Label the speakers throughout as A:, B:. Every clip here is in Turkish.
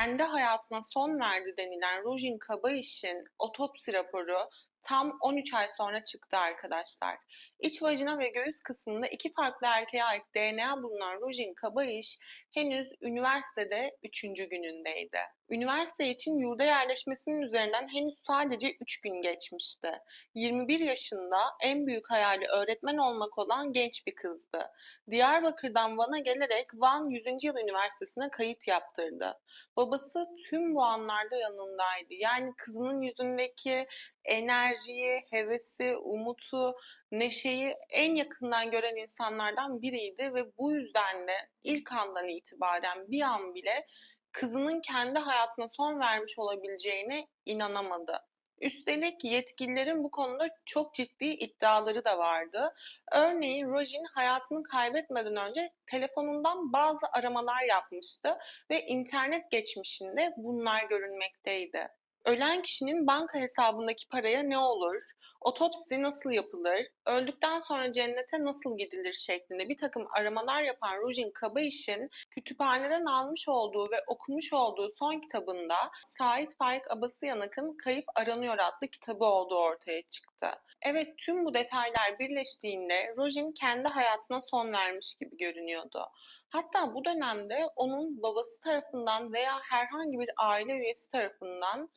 A: kendi hayatına son verdi denilen Rojin Kabayiş'in otopsi raporu tam 13 ay sonra çıktı arkadaşlar. İç vajina ve göğüs kısmında iki farklı erkeğe ait DNA bulunan Rojin Kabayiş henüz üniversitede 3. günündeydi. Üniversite için yurda yerleşmesinin üzerinden henüz sadece 3 gün geçmişti. 21 yaşında en büyük hayali öğretmen olmak olan genç bir kızdı. Diyarbakır'dan Van'a gelerek Van 100. Yıl Üniversitesi'ne kayıt yaptırdı. Babası tüm bu anlarda yanındaydı. Yani kızının yüzündeki enerjiyi, hevesi, umutu, neşeyi en yakından gören insanlardan biriydi ve bu yüzden de ilk andan itibaren bir an bile kızının kendi hayatına son vermiş olabileceğine inanamadı. Üstelik yetkililerin bu konuda çok ciddi iddiaları da vardı. Örneğin Rojin hayatını kaybetmeden önce telefonundan bazı aramalar yapmıştı ve internet geçmişinde bunlar görünmekteydi. Ölen kişinin banka hesabındaki paraya ne olur, otopsi nasıl yapılır, öldükten sonra cennete nasıl gidilir şeklinde bir takım aramalar yapan Rujin Kabayiş'in kütüphaneden almış olduğu ve okumuş olduğu son kitabında Sait Faik Abasıyanak'ın Kayıp Aranıyor adlı kitabı olduğu ortaya çıktı. Evet tüm bu detaylar birleştiğinde Rojin kendi hayatına son vermiş gibi görünüyordu. Hatta bu dönemde onun babası tarafından veya herhangi bir aile üyesi tarafından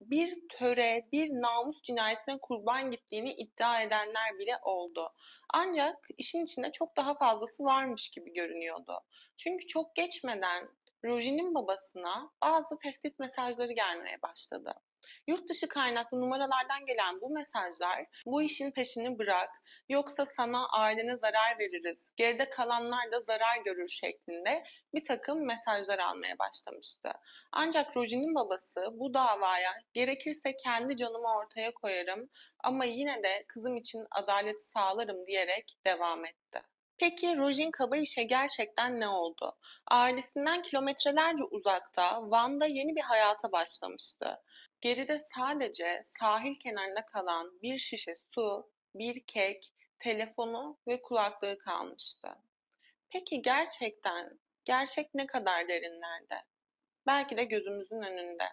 A: bir töre, bir namus cinayetine kurban gittiğini iddia edenler bile oldu. Ancak işin içinde çok daha fazlası varmış gibi görünüyordu. Çünkü çok geçmeden Rojin'in babasına bazı tehdit mesajları gelmeye başladı. Yurt dışı kaynaklı numaralardan gelen bu mesajlar bu işin peşini bırak yoksa sana ailene zarar veririz, geride kalanlar da zarar görür şeklinde bir takım mesajlar almaya başlamıştı. Ancak Rojin'in babası bu davaya gerekirse kendi canımı ortaya koyarım ama yine de kızım için adalet sağlarım diyerek devam etti. Peki Rojin Kabayiş'e gerçekten ne oldu? Ailesinden kilometrelerce uzakta Van'da yeni bir hayata başlamıştı. Geride sadece sahil kenarında kalan bir şişe su, bir kek, telefonu ve kulaklığı kalmıştı. Peki gerçekten, gerçek ne kadar derinlerde? Belki de gözümüzün önünde.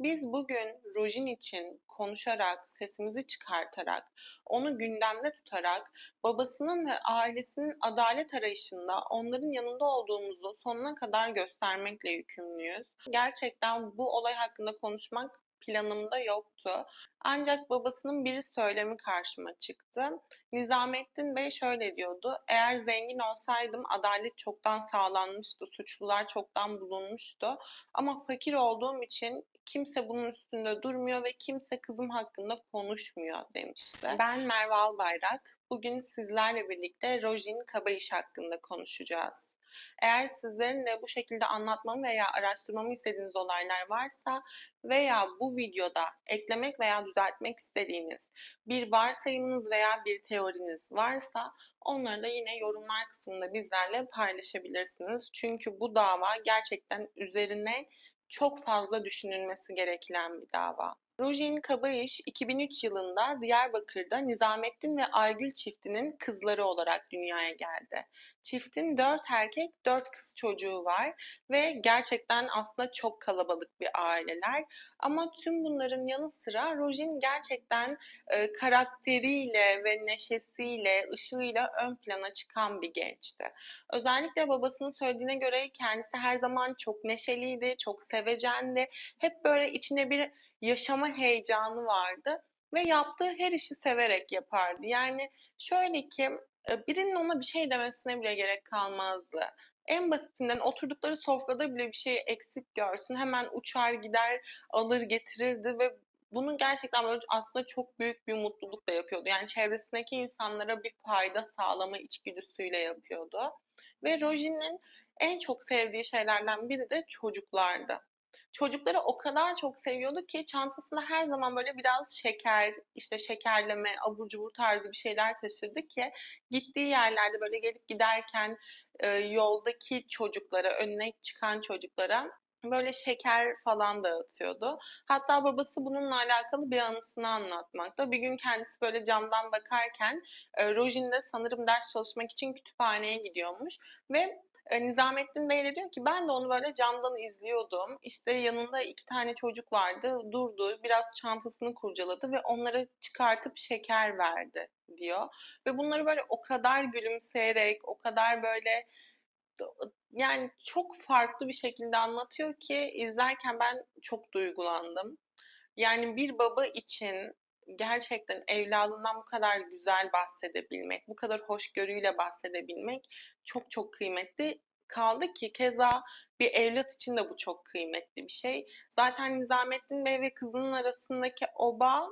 A: Biz bugün Rojin için konuşarak, sesimizi çıkartarak, onu gündemde tutarak babasının ve ailesinin adalet arayışında onların yanında olduğumuzu sonuna kadar göstermekle yükümlüyüz. Gerçekten bu olay hakkında konuşmak planımda yoktu. Ancak babasının bir söylemi karşıma çıktı. Nizamettin Bey şöyle diyordu. Eğer zengin olsaydım adalet çoktan sağlanmıştı, suçlular çoktan bulunmuştu. Ama fakir olduğum için kimse bunun üstünde durmuyor ve kimse kızım hakkında konuşmuyor demişti. Ben Merve Albayrak. Bugün sizlerle birlikte Rojin Kabayış hakkında konuşacağız. Eğer sizlerin de bu şekilde anlatmamı veya araştırmamı istediğiniz olaylar varsa veya bu videoda eklemek veya düzeltmek istediğiniz bir varsayımınız veya bir teoriniz varsa onları da yine yorumlar kısmında bizlerle paylaşabilirsiniz. Çünkü bu dava gerçekten üzerine çok fazla düşünülmesi gereken bir dava. Rojin Kabayış 2003 yılında Diyarbakır'da Nizamettin ve Aygül çiftinin kızları olarak dünyaya geldi. Çiftin dört erkek, dört kız çocuğu var ve gerçekten aslında çok kalabalık bir aileler. Ama tüm bunların yanı sıra Rojin gerçekten e, karakteriyle ve neşesiyle, ışığıyla ön plana çıkan bir gençti. Özellikle babasının söylediğine göre kendisi her zaman çok neşeliydi, çok sevecendi. Hep böyle içine bir yaşama heyecanı vardı ve yaptığı her işi severek yapardı. Yani şöyle ki e, birinin ona bir şey demesine bile gerek kalmazdı. En basitinden oturdukları sofrada bile bir şey eksik görsün hemen uçar gider alır getirirdi ve bunu gerçekten böyle aslında çok büyük bir mutluluk da yapıyordu. Yani çevresindeki insanlara bir fayda sağlama içgüdüsüyle yapıyordu. Ve Rojin'in en çok sevdiği şeylerden biri de çocuklardı çocukları o kadar çok seviyordu ki çantasında her zaman böyle biraz şeker, işte şekerleme, abur cubur tarzı bir şeyler taşırdı ki gittiği yerlerde böyle gelip giderken e, yoldaki çocuklara, önüne çıkan çocuklara böyle şeker falan dağıtıyordu. Hatta babası bununla alakalı bir anısını anlatmakta. Bir gün kendisi böyle camdan bakarken e, Rojin de sanırım ders çalışmak için kütüphaneye gidiyormuş ve Eee, Nizamettin Bey de diyor ki ben de onu böyle camdan izliyordum. İşte yanında iki tane çocuk vardı. Durdu, biraz çantasını kurcaladı ve onlara çıkartıp şeker verdi diyor. Ve bunları böyle o kadar gülümseyerek, o kadar böyle yani çok farklı bir şekilde anlatıyor ki izlerken ben çok duygulandım. Yani bir baba için gerçekten evladından bu kadar güzel bahsedebilmek, bu kadar hoşgörüyle bahsedebilmek çok çok kıymetli. Kaldı ki keza bir evlat için de bu çok kıymetli bir şey. Zaten Nizamettin Bey ve kızının arasındaki o bağ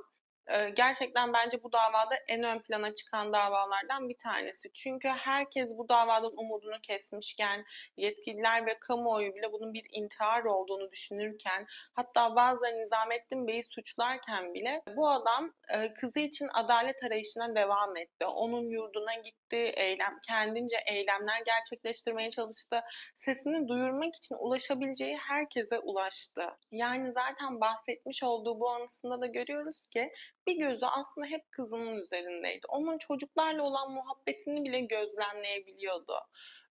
A: e, gerçekten bence bu davada en ön plana çıkan davalardan bir tanesi. Çünkü herkes bu davadan umudunu kesmişken, yetkililer ve kamuoyu bile bunun bir intihar olduğunu düşünürken, hatta bazıları Nizamettin Bey'i suçlarken bile bu adam e, kızı için adalet arayışına devam etti. Onun yurduna gitti, eylem, kendince eylemler gerçekleştirmeye çalıştı. Sesini duyurmak için ulaşabileceği herkese ulaştı. Yani zaten bahsetmiş olduğu bu anısında da görüyoruz ki bir gözü aslında hep kızının üzerindeydi. Onun çocuklarla olan muhabbetini bile gözlemleyebiliyordu.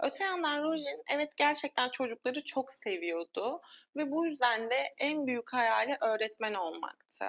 A: Öte yandan Rojin evet gerçekten çocukları çok seviyordu ve bu yüzden de en büyük hayali öğretmen olmaktı.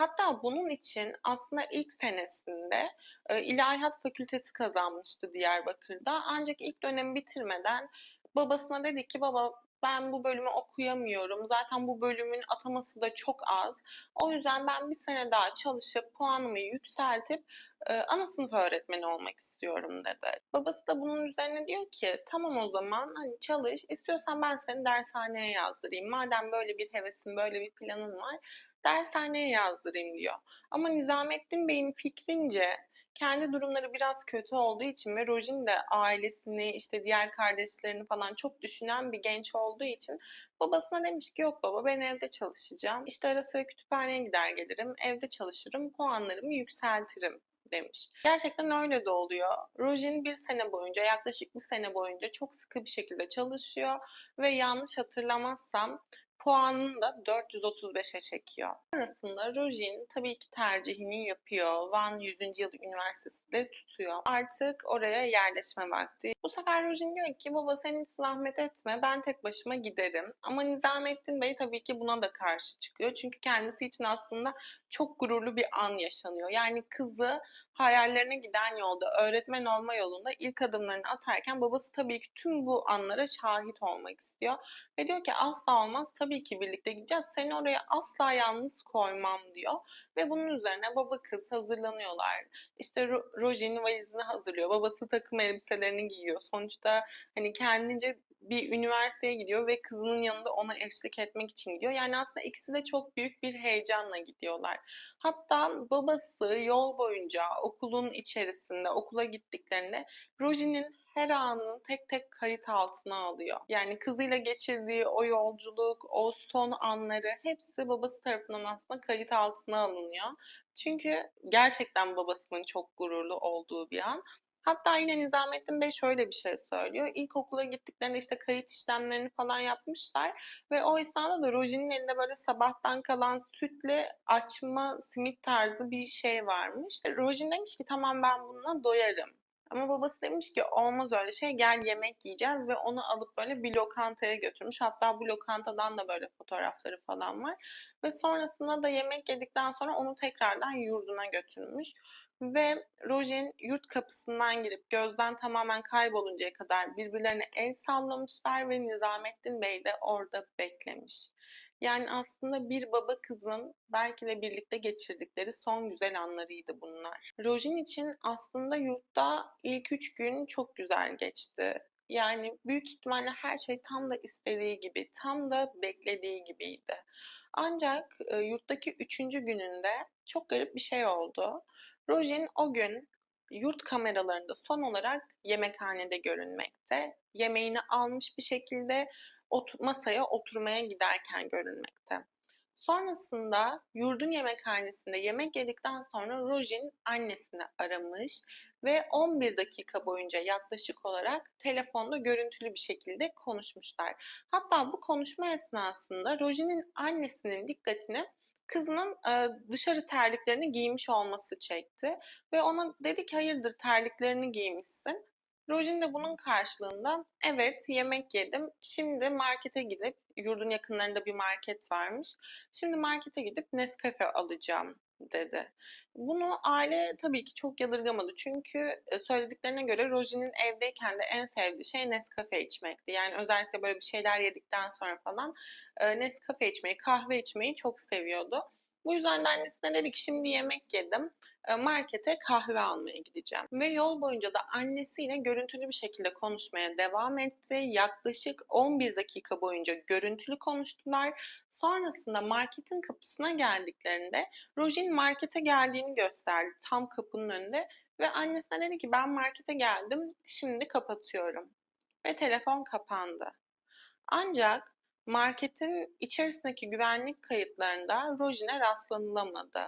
A: Hatta bunun için aslında ilk senesinde e, İlahiyat Fakültesi kazanmıştı Diyarbakır'da. Ancak ilk dönemi bitirmeden babasına dedi ki baba ben bu bölümü okuyamıyorum. Zaten bu bölümün ataması da çok az. O yüzden ben bir sene daha çalışıp puanımı yükseltip e, ana sınıf öğretmeni olmak istiyorum dedi. Babası da bunun üzerine diyor ki tamam o zaman hani çalış. İstiyorsan ben seni dershaneye yazdırayım. Madem böyle bir hevesin, böyle bir planın var dershaneye yazdırayım diyor. Ama Nizamettin Bey'in fikrince kendi durumları biraz kötü olduğu için ve Rojin de ailesini işte diğer kardeşlerini falan çok düşünen bir genç olduğu için babasına demiş ki yok baba ben evde çalışacağım. İşte ara sıra kütüphaneye gider gelirim, evde çalışırım, puanlarımı yükseltirim demiş. Gerçekten öyle de oluyor. Rojin bir sene boyunca, yaklaşık bir sene boyunca çok sıkı bir şekilde çalışıyor ve yanlış hatırlamazsam puanını da 435'e çekiyor. Sonrasında Rojin tabii ki tercihini yapıyor. Van 100. Yıl Üniversitesi'nde tutuyor. Artık oraya yerleşme vakti. Bu sefer Rojin diyor ki baba sen hiç zahmet etme ben tek başıma giderim. Ama Nizamettin Bey tabii ki buna da karşı çıkıyor. Çünkü kendisi için aslında çok gururlu bir an yaşanıyor. Yani kızı hayallerine giden yolda, öğretmen olma yolunda ilk adımlarını atarken babası tabii ki tüm bu anlara şahit olmak istiyor. Ve diyor ki asla olmaz tabii ki birlikte gideceğiz. Seni oraya asla yalnız koymam diyor. Ve bunun üzerine baba kız hazırlanıyorlar. İşte Rojin valizini hazırlıyor. Babası takım elbiselerini giyiyor. Sonuçta hani kendince bir üniversiteye gidiyor ve kızının yanında ona eşlik etmek için gidiyor. Yani aslında ikisi de çok büyük bir heyecanla gidiyorlar. Hatta babası yol boyunca okulun içerisinde okula gittiklerinde Rojin'in her anını tek tek kayıt altına alıyor. Yani kızıyla geçirdiği o yolculuk, o son anları hepsi babası tarafından aslında kayıt altına alınıyor. Çünkü gerçekten babasının çok gururlu olduğu bir an. Hatta yine Nizamettin Bey şöyle bir şey söylüyor. İlkokula gittiklerinde işte kayıt işlemlerini falan yapmışlar ve o esnada da Roji'nin elinde böyle sabahtan kalan sütle açma simit tarzı bir şey varmış. Rojin demiş ki tamam ben bununla doyarım. Ama babası demiş ki olmaz öyle şey gel yemek yiyeceğiz ve onu alıp böyle bir lokantaya götürmüş. Hatta bu lokantadan da böyle fotoğrafları falan var. Ve sonrasında da yemek yedikten sonra onu tekrardan yurduna götürmüş ve Rojen yurt kapısından girip gözden tamamen kayboluncaya kadar birbirlerine el sallamışlar ve Nizamettin Bey de orada beklemiş. Yani aslında bir baba kızın belki de birlikte geçirdikleri son güzel anlarıydı bunlar. Rojin için aslında yurtta ilk üç gün çok güzel geçti. Yani büyük ihtimalle her şey tam da istediği gibi, tam da beklediği gibiydi. Ancak e, yurttaki üçüncü gününde çok garip bir şey oldu. Rojin o gün yurt kameralarında son olarak yemekhanede görünmekte. Yemeğini almış bir şekilde masaya oturmaya giderken görünmekte. Sonrasında yurdun yemekhanesinde yemek yedikten sonra Rojin annesini aramış ve 11 dakika boyunca yaklaşık olarak telefonda görüntülü bir şekilde konuşmuşlar. Hatta bu konuşma esnasında Rojin'in annesinin dikkatini kızının e, dışarı terliklerini giymiş olması çekti ve ona dedi ki hayırdır terliklerini giymişsin Rojin de bunun karşılığında evet yemek yedim. Şimdi markete gidip yurdun yakınlarında bir market varmış. Şimdi markete gidip Nescafe alacağım dedi. Bunu aile tabii ki çok yadırgamadı. Çünkü e, söylediklerine göre Rojin'in evdeyken de en sevdiği şey Nescafe içmekti. Yani özellikle böyle bir şeyler yedikten sonra falan e, Nescafe içmeyi, kahve içmeyi çok seviyordu. Bu yüzden de annesine dedi ki şimdi yemek yedim e, markete kahve almaya gideceğim. Ve yol boyunca da annesiyle görüntülü bir şekilde konuşmaya devam etti. Yaklaşık 11 dakika boyunca görüntülü konuştular. Sonrasında marketin kapısına geldiklerinde Rojin markete geldiğini gösterdi tam kapının önünde. Ve annesine dedi ki ben markete geldim şimdi kapatıyorum. Ve telefon kapandı. Ancak marketin içerisindeki güvenlik kayıtlarında Rojin'e rastlanılamadı.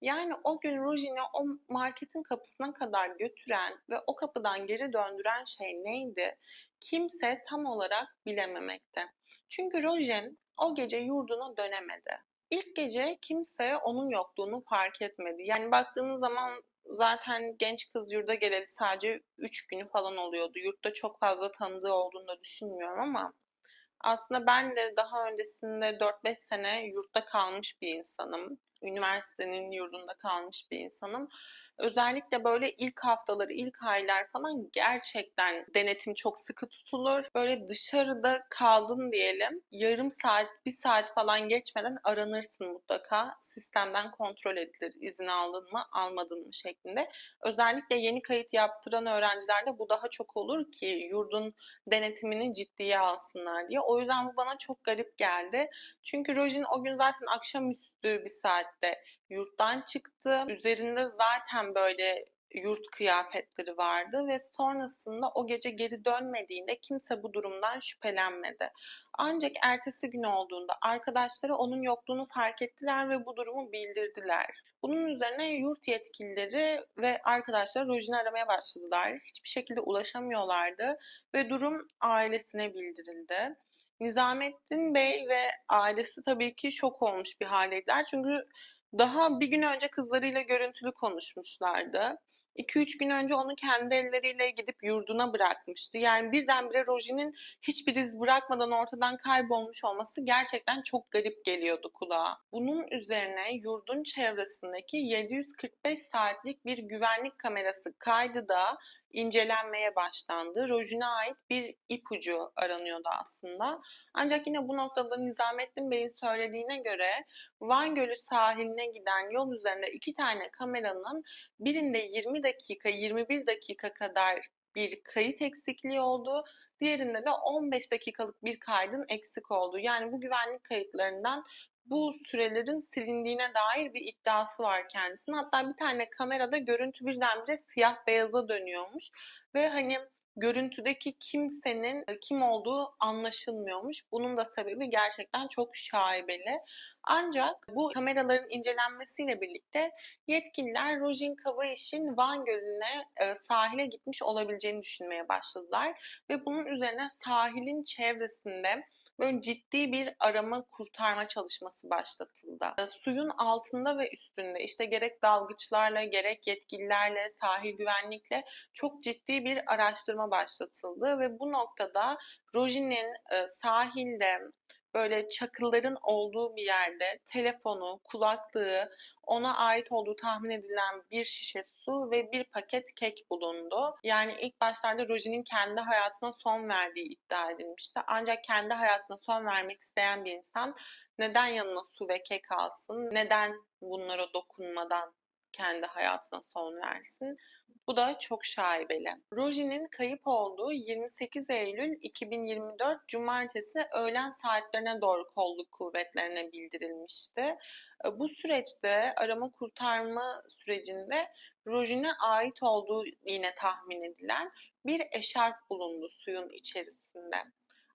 A: Yani o gün Rojin'i o marketin kapısına kadar götüren ve o kapıdan geri döndüren şey neydi? Kimse tam olarak bilememekte. Çünkü Rojin o gece yurduna dönemedi. İlk gece kimse onun yokluğunu fark etmedi. Yani baktığınız zaman zaten genç kız yurda geleli sadece 3 günü falan oluyordu. Yurtta çok fazla tanıdığı olduğunu da düşünmüyorum ama aslında ben de daha öncesinde 4-5 sene yurtta kalmış bir insanım. Üniversitenin yurdunda kalmış bir insanım. Özellikle böyle ilk haftaları, ilk aylar falan gerçekten denetim çok sıkı tutulur. Böyle dışarıda kaldın diyelim, yarım saat, bir saat falan geçmeden aranırsın mutlaka. Sistemden kontrol edilir izin aldın mı, almadın mı şeklinde. Özellikle yeni kayıt yaptıran öğrencilerde bu daha çok olur ki yurdun denetimini ciddiye alsınlar diye. O yüzden bu bana çok garip geldi. Çünkü Rojin o gün zaten akşamüstü bir saatte yurttan çıktı. Üzerinde zaten böyle yurt kıyafetleri vardı ve sonrasında o gece geri dönmediğinde kimse bu durumdan şüphelenmedi. Ancak ertesi gün olduğunda arkadaşları onun yokluğunu fark ettiler ve bu durumu bildirdiler. Bunun üzerine yurt yetkilileri ve arkadaşlar Rojin'i aramaya başladılar. Hiçbir şekilde ulaşamıyorlardı ve durum ailesine bildirildi. Nizamettin Bey ve ailesi tabii ki şok olmuş bir haldeydiler. Çünkü daha bir gün önce kızlarıyla görüntülü konuşmuşlardı. 2-3 gün önce onu kendi elleriyle gidip yurduna bırakmıştı. Yani birdenbire Roji'nin hiçbir iz bırakmadan ortadan kaybolmuş olması gerçekten çok garip geliyordu kulağa. Bunun üzerine yurdun çevresindeki 745 saatlik bir güvenlik kamerası kaydı da incelenmeye başlandı. Rojin'e ait bir ipucu aranıyordu aslında. Ancak yine bu noktada Nizamettin Bey'in söylediğine göre Van Gölü sahiline giden yol üzerinde iki tane kameranın birinde 20 dakika 21 dakika kadar bir kayıt eksikliği oldu. Diğerinde de 15 dakikalık bir kaydın eksik olduğu. Yani bu güvenlik kayıtlarından bu sürelerin silindiğine dair bir iddiası var kendisinin. Hatta bir tane kamerada görüntü birdenbire siyah beyaza dönüyormuş ve hani görüntüdeki kimsenin e, kim olduğu anlaşılmıyormuş. Bunun da sebebi gerçekten çok şaibeli. Ancak bu kameraların incelenmesiyle birlikte yetkililer Rojin Kavaiş'in Van Gölü'ne e, sahile gitmiş olabileceğini düşünmeye başladılar ve bunun üzerine sahilin çevresinde böyle ciddi bir arama kurtarma çalışması başlatıldı. E, suyun altında ve üstünde işte gerek dalgıçlarla gerek yetkililerle sahil güvenlikle çok ciddi bir araştırma başlatıldı ve bu noktada Rojin'in e, sahilde böyle çakılların olduğu bir yerde telefonu, kulaklığı, ona ait olduğu tahmin edilen bir şişe su ve bir paket kek bulundu. Yani ilk başlarda Roji'nin kendi hayatına son verdiği iddia edilmişti. Ancak kendi hayatına son vermek isteyen bir insan neden yanına su ve kek alsın? Neden bunlara dokunmadan kendi hayatına son versin? Bu da çok şaibeli. Roji'nin kayıp olduğu 28 Eylül 2024 Cumartesi öğlen saatlerine doğru kolluk kuvvetlerine bildirilmişti. E, bu süreçte arama kurtarma sürecinde Rojin'e ait olduğu yine tahmin edilen bir eşarp bulundu suyun içerisinde.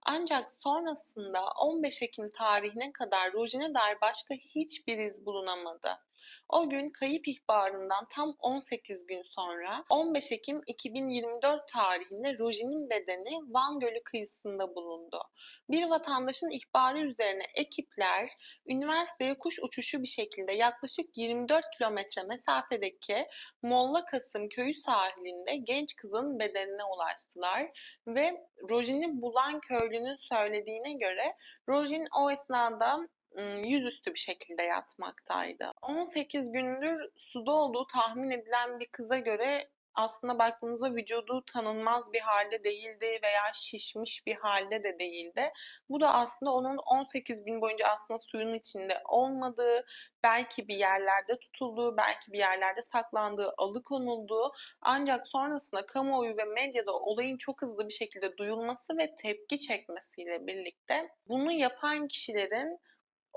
A: Ancak sonrasında 15 Ekim tarihine kadar Rojin'e dair başka hiçbir iz bulunamadı. O gün kayıp ihbarından tam 18 gün sonra 15 Ekim 2024 tarihinde Roji'nin bedeni Van Gölü kıyısında bulundu. Bir vatandaşın ihbarı üzerine ekipler üniversiteye kuş uçuşu bir şekilde yaklaşık 24 kilometre mesafedeki Molla Kasım köyü sahilinde genç kızın bedenine ulaştılar ve Roji'ni bulan köylünün söylediğine göre Rojin o esnada yüzüstü bir şekilde yatmaktaydı. 18 gündür suda olduğu tahmin edilen bir kıza göre aslında baktığınızda vücudu tanınmaz bir halde değildi veya şişmiş bir halde de değildi. Bu da aslında onun 18 gün boyunca aslında suyun içinde olmadığı, belki bir yerlerde tutulduğu, belki bir yerlerde saklandığı, alıkonulduğu ancak sonrasında kamuoyu ve medyada olayın çok hızlı bir şekilde duyulması ve tepki çekmesiyle birlikte bunu yapan kişilerin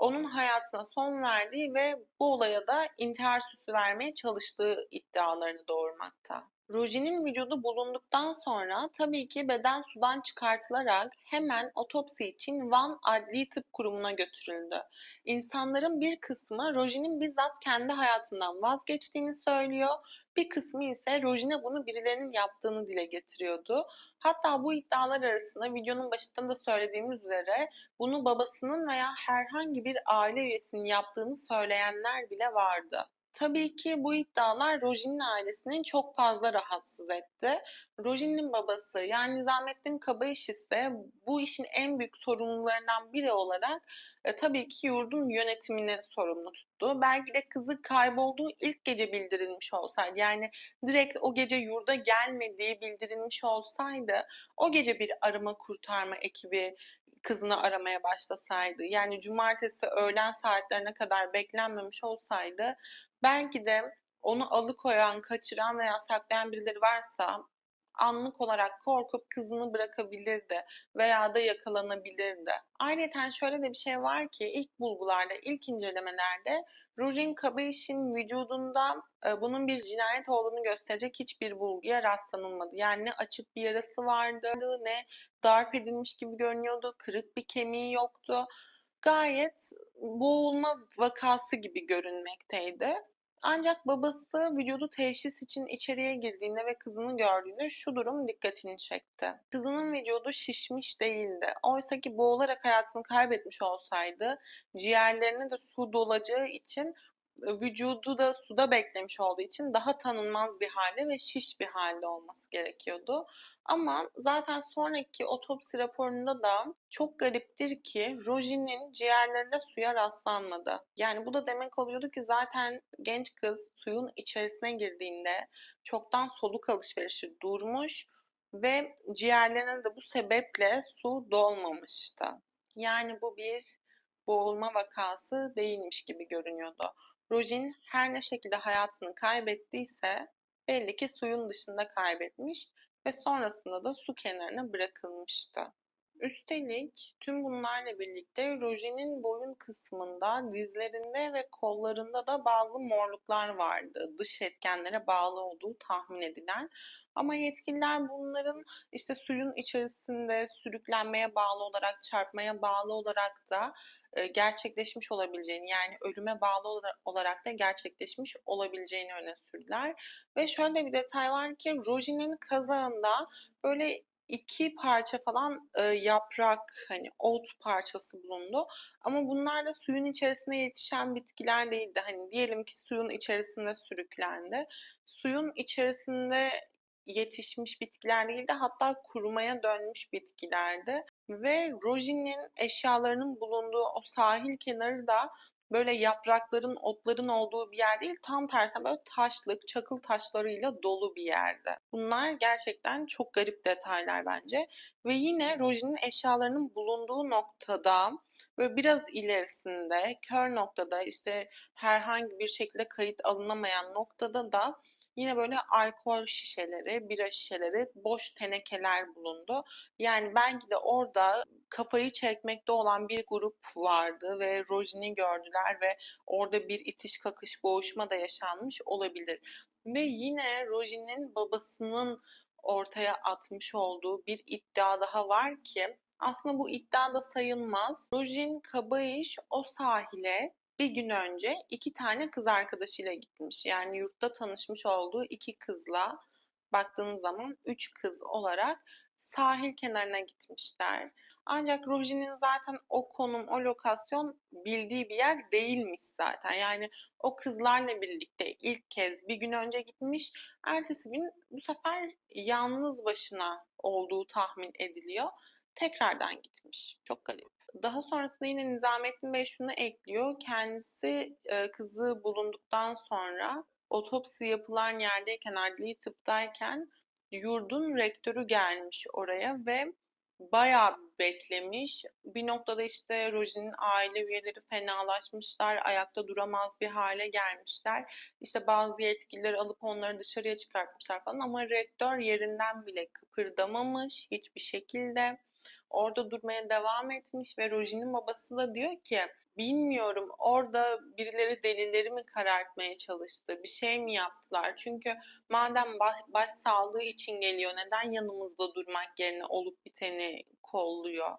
A: onun hayatına son verdiği ve bu olaya da intihar süsü vermeye çalıştığı iddialarını doğurmakta. Roji'nin vücudu bulunduktan sonra tabii ki beden sudan çıkartılarak hemen otopsi için Van Adli Tıp Kurumu'na götürüldü. İnsanların bir kısmı Roji'nin bizzat kendi hayatından vazgeçtiğini söylüyor, bir kısmı ise Rojin'e bunu birilerinin yaptığını dile getiriyordu. Hatta bu iddialar arasında videonun başında da söylediğimiz üzere bunu babasının veya herhangi bir aile üyesinin yaptığını söyleyenler bile vardı. Tabii ki bu iddialar Rojin'in ailesini çok fazla rahatsız etti. Rojin'in babası yani Nizamettin Kabayış ise bu işin en büyük sorumlularından biri olarak e, tabii ki yurdun yönetimini sorumlu tuttu. Belki de kızı kaybolduğu ilk gece bildirilmiş olsaydı yani direkt o gece yurda gelmediği bildirilmiş olsaydı o gece bir arama kurtarma ekibi kızını aramaya başlasaydı yani cumartesi öğlen saatlerine kadar beklenmemiş olsaydı belki de onu alıkoyan, kaçıran veya saklayan birileri varsa anlık olarak korkup kızını bırakabilirdi veya da yakalanabilirdi. Ayrıca şöyle de bir şey var ki ilk bulgularda, ilk incelemelerde Rujin Kabayiş'in vücudunda e, bunun bir cinayet olduğunu gösterecek hiçbir bulguya rastlanılmadı. Yani ne açık bir yarası vardı, ne darp edilmiş gibi görünüyordu, kırık bir kemiği yoktu. Gayet boğulma vakası gibi görünmekteydi. Ancak babası vücudu teşhis için içeriye girdiğinde ve kızını gördüğünde şu durum dikkatini çekti. Kızının vücudu şişmiş değildi. Oysa ki boğularak hayatını kaybetmiş olsaydı ciğerlerine de su dolacağı için vücudu da suda beklemiş olduğu için daha tanınmaz bir halde ve şiş bir halde olması gerekiyordu. Ama zaten sonraki otopsi raporunda da çok gariptir ki Roji'nin ciğerlerinde suya rastlanmadı. Yani bu da demek oluyordu ki zaten genç kız suyun içerisine girdiğinde çoktan soluk alışverişi durmuş ve ciğerlerine de bu sebeple su dolmamıştı. Yani bu bir boğulma vakası değilmiş gibi görünüyordu. Rojin her ne şekilde hayatını kaybettiyse belli ki suyun dışında kaybetmiş ve sonrasında da su kenarına bırakılmıştı. Üstelik tüm bunlarla birlikte Rojin'in boyun kısmında, dizlerinde ve kollarında da bazı morluklar vardı. Dış etkenlere bağlı olduğu tahmin edilen. Ama yetkililer bunların işte suyun içerisinde sürüklenmeye bağlı olarak, çarpmaya bağlı olarak da gerçekleşmiş olabileceğini yani ölüme bağlı olarak da gerçekleşmiş olabileceğini öne sürdüler. Ve şöyle bir detay var ki Roji'nin kazağında böyle iki parça falan e, yaprak hani ot parçası bulundu. Ama bunlar da suyun içerisinde yetişen bitkiler değildi. Hani diyelim ki suyun içerisinde sürüklendi. Suyun içerisinde yetişmiş bitkiler değildi. Hatta kurumaya dönmüş bitkilerdi. Ve Roji'nin eşyalarının bulunduğu o sahil kenarı da böyle yaprakların, otların olduğu bir yer değil. Tam tersine böyle taşlık, çakıl taşlarıyla dolu bir yerde. Bunlar gerçekten çok garip detaylar bence. Ve yine Roji'nin eşyalarının bulunduğu noktada böyle biraz ilerisinde, kör noktada işte herhangi bir şekilde kayıt alınamayan noktada da Yine böyle alkol şişeleri, bira şişeleri, boş tenekeler bulundu. Yani belki de orada kafayı çekmekte olan bir grup vardı ve Rojin'i gördüler ve orada bir itiş kakış boğuşma da yaşanmış olabilir. Ve yine Rojin'in babasının ortaya atmış olduğu bir iddia daha var ki aslında bu iddia da sayılmaz. Rojin Kabayiş o sahile bir gün önce iki tane kız arkadaşıyla gitmiş. Yani yurtta tanışmış olduğu iki kızla baktığınız zaman üç kız olarak sahil kenarına gitmişler. Ancak Roji'nin zaten o konum, o lokasyon bildiği bir yer değilmiş zaten. Yani o kızlarla birlikte ilk kez bir gün önce gitmiş. Ertesi gün bu sefer yalnız başına olduğu tahmin ediliyor. Tekrardan gitmiş. Çok garip. Daha sonrasında yine Nizamettin Bey şunu ekliyor. Kendisi e, kızı bulunduktan sonra otopsi yapılan yerdeyken, adli tıptayken yurdun rektörü gelmiş oraya ve bayağı beklemiş. Bir noktada işte Roji'nin aile üyeleri fenalaşmışlar, ayakta duramaz bir hale gelmişler. İşte bazı yetkilileri alıp onları dışarıya çıkartmışlar falan ama rektör yerinden bile kıpırdamamış hiçbir şekilde. Orada durmaya devam etmiş ve Roji'nin babası da diyor ki bilmiyorum orada birileri delilleri mi karartmaya çalıştı, bir şey mi yaptılar? Çünkü madem baş, baş sağlığı için geliyor neden yanımızda durmak yerine olup biteni kolluyor?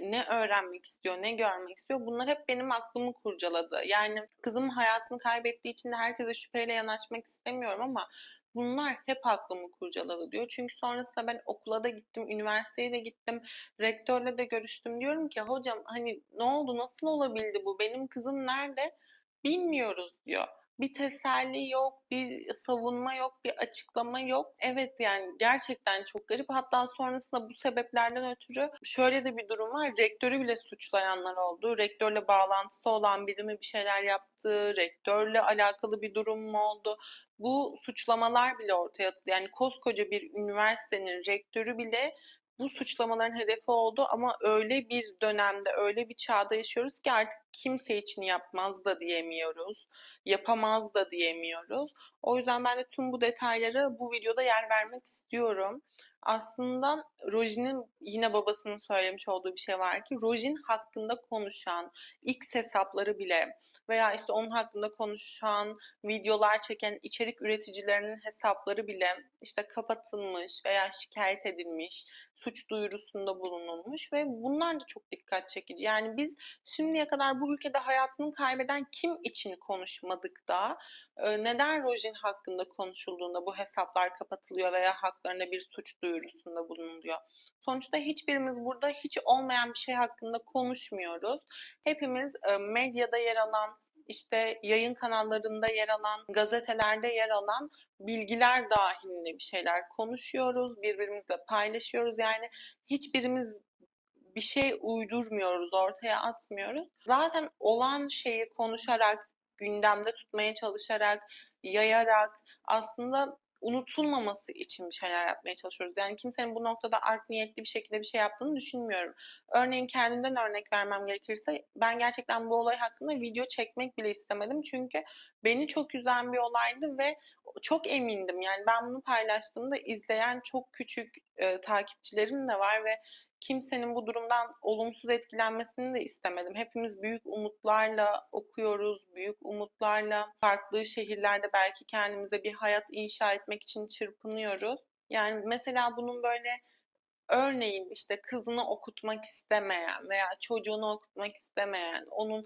A: ne öğrenmek istiyor, ne görmek istiyor. Bunlar hep benim aklımı kurcaladı. Yani kızım hayatını kaybettiği için de herkese şüpheyle yanaşmak istemiyorum ama Bunlar hep aklımı kurcaladı diyor. Çünkü sonrasında ben okula da gittim, üniversiteye de gittim, rektörle de görüştüm. Diyorum ki hocam hani ne oldu, nasıl olabildi bu? Benim kızım nerede? Bilmiyoruz diyor bir teselli yok, bir savunma yok, bir açıklama yok. Evet yani gerçekten çok garip. Hatta sonrasında bu sebeplerden ötürü şöyle de bir durum var. Rektörü bile suçlayanlar oldu. Rektörle bağlantısı olan biri mi bir şeyler yaptı? Rektörle alakalı bir durum mu oldu? Bu suçlamalar bile ortaya atıldı. Yani koskoca bir üniversitenin rektörü bile bu suçlamaların hedefi oldu ama öyle bir dönemde, öyle bir çağda yaşıyoruz ki artık kimse için yapmaz da diyemiyoruz, yapamaz da diyemiyoruz. O yüzden ben de tüm bu detayları bu videoda yer vermek istiyorum. Aslında Rojin'in yine babasının söylemiş olduğu bir şey var ki Rojin hakkında konuşan X hesapları bile veya işte onun hakkında konuşan, videolar çeken içerik üreticilerinin hesapları bile işte kapatılmış veya şikayet edilmiş, suç duyurusunda bulunulmuş ve bunlar da çok dikkat çekici. Yani biz şimdiye kadar bu ülkede hayatını kaybeden kim için konuşmadık da neden Rojin hakkında konuşulduğunda bu hesaplar kapatılıyor veya haklarında bir suç duyurusunda bulunuluyor? Sonuçta hiçbirimiz burada hiç olmayan bir şey hakkında konuşmuyoruz. Hepimiz medyada yer alan, işte yayın kanallarında yer alan, gazetelerde yer alan bilgiler dahilinde bir şeyler konuşuyoruz, birbirimizle paylaşıyoruz. Yani hiçbirimiz bir şey uydurmuyoruz, ortaya atmıyoruz. Zaten olan şeyi konuşarak, gündemde tutmaya çalışarak, yayarak aslında unutulmaması için bir şeyler yapmaya çalışıyoruz. Yani kimsenin bu noktada art niyetli bir şekilde bir şey yaptığını düşünmüyorum. Örneğin kendimden örnek vermem gerekirse ben gerçekten bu olay hakkında video çekmek bile istemedim. Çünkü beni çok üzen bir olaydı ve çok emindim. Yani ben bunu paylaştığımda izleyen çok küçük e, takipçilerim de var ve kimsenin bu durumdan olumsuz etkilenmesini de istemedim. Hepimiz büyük umutlarla okuyoruz, büyük umutlarla farklı şehirlerde belki kendimize bir hayat inşa etmek için çırpınıyoruz. Yani mesela bunun böyle örneğin işte kızını okutmak istemeyen veya çocuğunu okutmak istemeyen, onun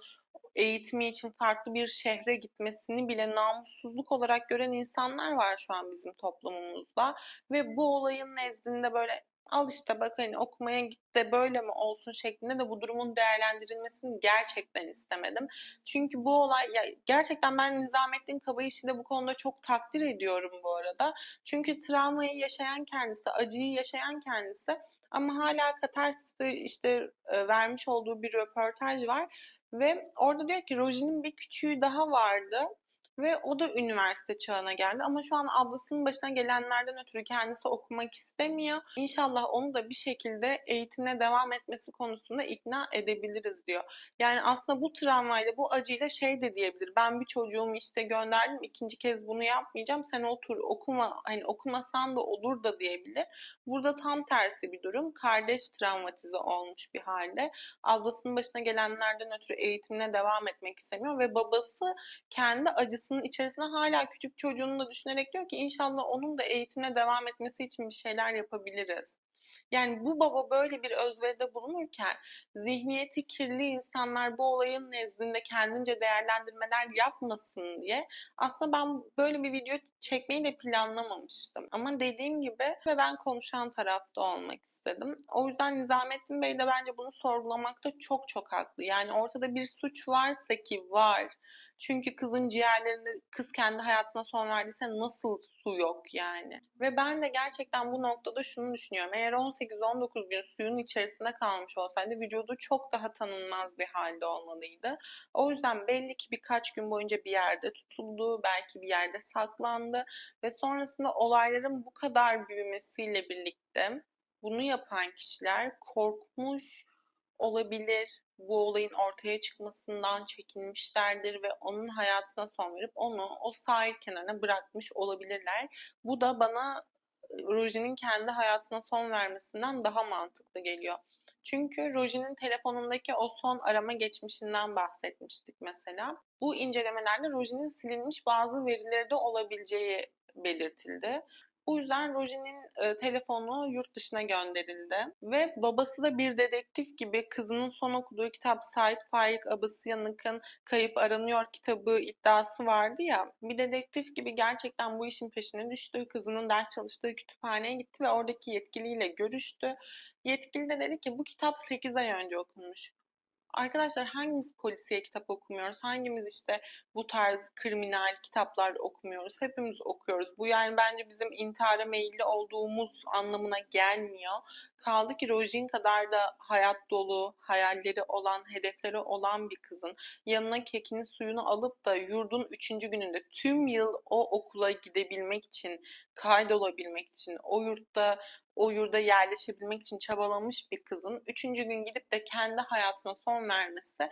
A: eğitimi için farklı bir şehre gitmesini bile namussuzluk olarak gören insanlar var şu an bizim toplumumuzda ve bu olayın nezdinde böyle al işte bak hani okumaya git de böyle mi olsun şeklinde de bu durumun değerlendirilmesini gerçekten istemedim. Çünkü bu olay ya gerçekten ben Nizamettin Kabayiş'i de bu konuda çok takdir ediyorum bu arada. Çünkü travmayı yaşayan kendisi, acıyı yaşayan kendisi ama hala Katarsis'te işte e, vermiş olduğu bir röportaj var ve orada diyor ki Roji'nin bir küçüğü daha vardı ve o da üniversite çağına geldi ama şu an ablasının başına gelenlerden ötürü kendisi okumak istemiyor. İnşallah onu da bir şekilde eğitimine devam etmesi konusunda ikna edebiliriz diyor. Yani aslında bu travmayla, bu acıyla şey de diyebilir. Ben bir çocuğumu işte gönderdim, ikinci kez bunu yapmayacağım. Sen otur, okuma, hani okumasan da olur da diyebilir. Burada tam tersi bir durum. Kardeş travmatize olmuş bir halde. Ablasının başına gelenlerden ötürü eğitimine devam etmek istemiyor ve babası kendi acısı acısının içerisine hala küçük çocuğunu da düşünerek diyor ki inşallah onun da eğitimine devam etmesi için bir şeyler yapabiliriz. Yani bu baba böyle bir özveride bulunurken zihniyeti kirli insanlar bu olayın nezdinde kendince değerlendirmeler yapmasın diye aslında ben böyle bir video çekmeyi de planlamamıştım. Ama dediğim gibi ve ben konuşan tarafta olmak istedim. O yüzden Nizamettin Bey de bence bunu sorgulamakta çok çok haklı. Yani ortada bir suç varsa ki var. Çünkü kızın ciğerlerinde kız kendi hayatına son verdiyse nasıl su yok yani. Ve ben de gerçekten bu noktada şunu düşünüyorum. Eğer 18-19 gün suyun içerisinde kalmış olsaydı vücudu çok daha tanınmaz bir halde olmalıydı. O yüzden belli ki birkaç gün boyunca bir yerde tutuldu, belki bir yerde saklandı ve sonrasında olayların bu kadar büyümesiyle birlikte bunu yapan kişiler korkmuş olabilir, bu olayın ortaya çıkmasından çekinmişlerdir ve onun hayatına son verip onu o sahil kenarına bırakmış olabilirler. Bu da bana Roji'nin kendi hayatına son vermesinden daha mantıklı geliyor. Çünkü Roji'nin telefonundaki o son arama geçmişinden bahsetmiştik mesela. Bu incelemelerde Roji'nin silinmiş bazı verileri de olabileceği belirtildi. Bu yüzden Roji'nin e, telefonu yurt dışına gönderildi ve babası da bir dedektif gibi kızının son okuduğu kitap Sait Faik Abasıyanık'ın Kayıp Aranıyor kitabı iddiası vardı ya. Bir dedektif gibi gerçekten bu işin peşine düştü. Kızının ders çalıştığı kütüphaneye gitti ve oradaki yetkiliyle görüştü. Yetkili de dedi ki bu kitap 8 ay önce okunmuş. Arkadaşlar hangimiz polisiye kitap okumuyoruz? Hangimiz işte bu tarz kriminal kitaplar okumuyoruz? Hepimiz okuyoruz. Bu yani bence bizim intihara meyilli olduğumuz anlamına gelmiyor. Kaldı ki Rojin kadar da hayat dolu, hayalleri olan, hedefleri olan bir kızın yanına kekini suyunu alıp da yurdun üçüncü gününde tüm yıl o okula gidebilmek için, kaydolabilmek için, o yurtta o yurda yerleşebilmek için çabalamış bir kızın üçüncü gün gidip de kendi hayatına son vermesi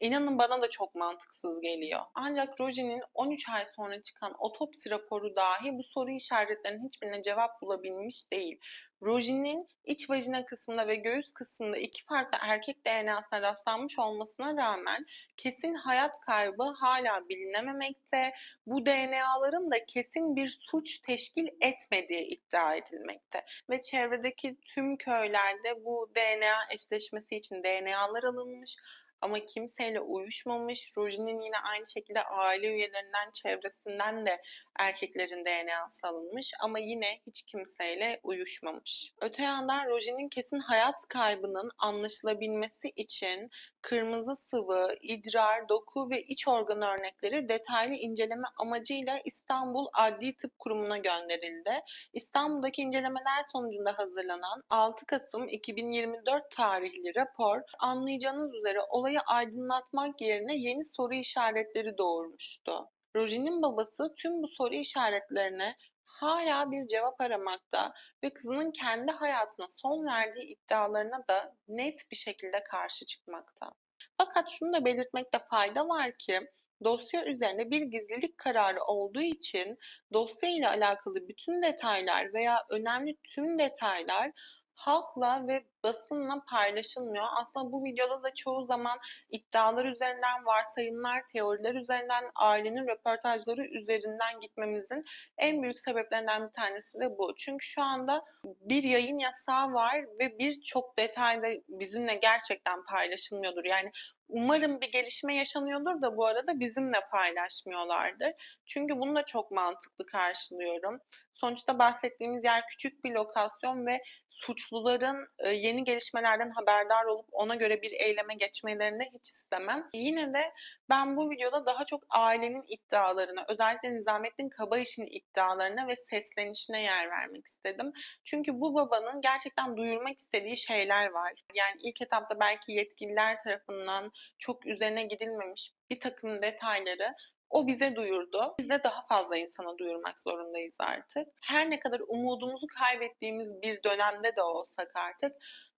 A: inanın bana da çok mantıksız geliyor. Ancak Roji'nin 13 ay sonra çıkan otopsi raporu dahi bu soru işaretlerinin hiçbirine cevap bulabilmiş değil. Roji'nin iç vajina kısmında ve göğüs kısmında iki farklı erkek DNA'sına rastlanmış olmasına rağmen kesin hayat kaybı hala bilinememekte. Bu DNA'ların da kesin bir suç teşkil etmediği iddia edilmekte. Ve çevredeki tüm köylerde bu DNA eşleşmesi için DNA'lar alınmış ama kimseyle uyuşmamış. Roji'nin yine aynı şekilde aile üyelerinden, çevresinden de erkeklerin DNA'sı alınmış ama yine hiç kimseyle uyuşmamış. Öte yandan Roji'nin kesin hayat kaybının anlaşılabilmesi için kırmızı sıvı, idrar, doku ve iç organ örnekleri detaylı inceleme amacıyla İstanbul Adli Tıp Kurumu'na gönderildi. İstanbul'daki incelemeler sonucunda hazırlanan 6 Kasım 2024 tarihli rapor anlayacağınız üzere olayı aydınlatmak yerine yeni soru işaretleri doğurmuştu. Roji'nin babası tüm bu soru işaretlerine hala bir cevap aramakta ve kızının kendi hayatına son verdiği iddialarına da net bir şekilde karşı çıkmakta. Fakat şunu da belirtmekte fayda var ki dosya üzerinde bir gizlilik kararı olduğu için dosya ile alakalı bütün detaylar veya önemli tüm detaylar halkla ve basınla paylaşılmıyor. Aslında bu videoda da çoğu zaman iddialar üzerinden, varsayımlar, teoriler üzerinden, ailenin röportajları üzerinden gitmemizin en büyük sebeplerinden bir tanesi de bu. Çünkü şu anda bir yayın yasağı var ve birçok detayda bizimle gerçekten paylaşılmıyordur. Yani Umarım bir gelişme yaşanıyordur da bu arada bizimle paylaşmıyorlardır. Çünkü bunu da çok mantıklı karşılıyorum. Sonuçta bahsettiğimiz yer küçük bir lokasyon ve suçluların yeni gelişmelerden haberdar olup ona göre bir eyleme geçmelerini hiç istemem. Yine de ben bu videoda daha çok ailenin iddialarına, özellikle Nizamettin Kabayiş'in iddialarına ve seslenişine yer vermek istedim. Çünkü bu babanın gerçekten duyurmak istediği şeyler var. Yani ilk etapta belki yetkililer tarafından çok üzerine gidilmemiş bir takım detayları o bize duyurdu. Biz de daha fazla insana duyurmak zorundayız artık. Her ne kadar umudumuzu kaybettiğimiz bir dönemde de olsak artık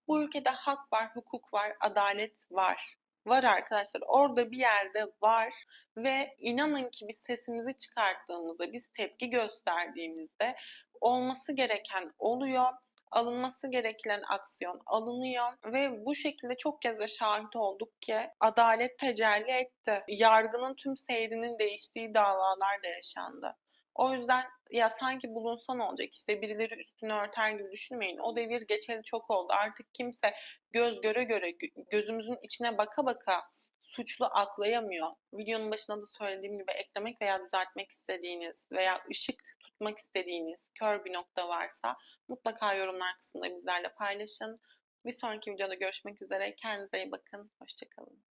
A: bu ülkede hak var, hukuk var, adalet var. Var arkadaşlar orada bir yerde var ve inanın ki biz sesimizi çıkarttığımızda, biz tepki gösterdiğimizde olması gereken oluyor alınması gereken aksiyon alınıyor ve bu şekilde çok kez de şahit olduk ki adalet tecelli etti. Yargının tüm seyrinin değiştiği davalar da yaşandı. O yüzden ya sanki bulunsa ne olacak işte birileri üstünü örter gibi düşünmeyin. O devir geçeli çok oldu. Artık kimse göz göre göre gö- gözümüzün içine baka baka suçlu aklayamıyor. Videonun başında da söylediğim gibi eklemek veya düzeltmek istediğiniz veya ışık tutmak istediğiniz kör bir nokta varsa mutlaka yorumlar kısmında bizlerle paylaşın. Bir sonraki videoda görüşmek üzere. Kendinize iyi bakın. Hoşçakalın.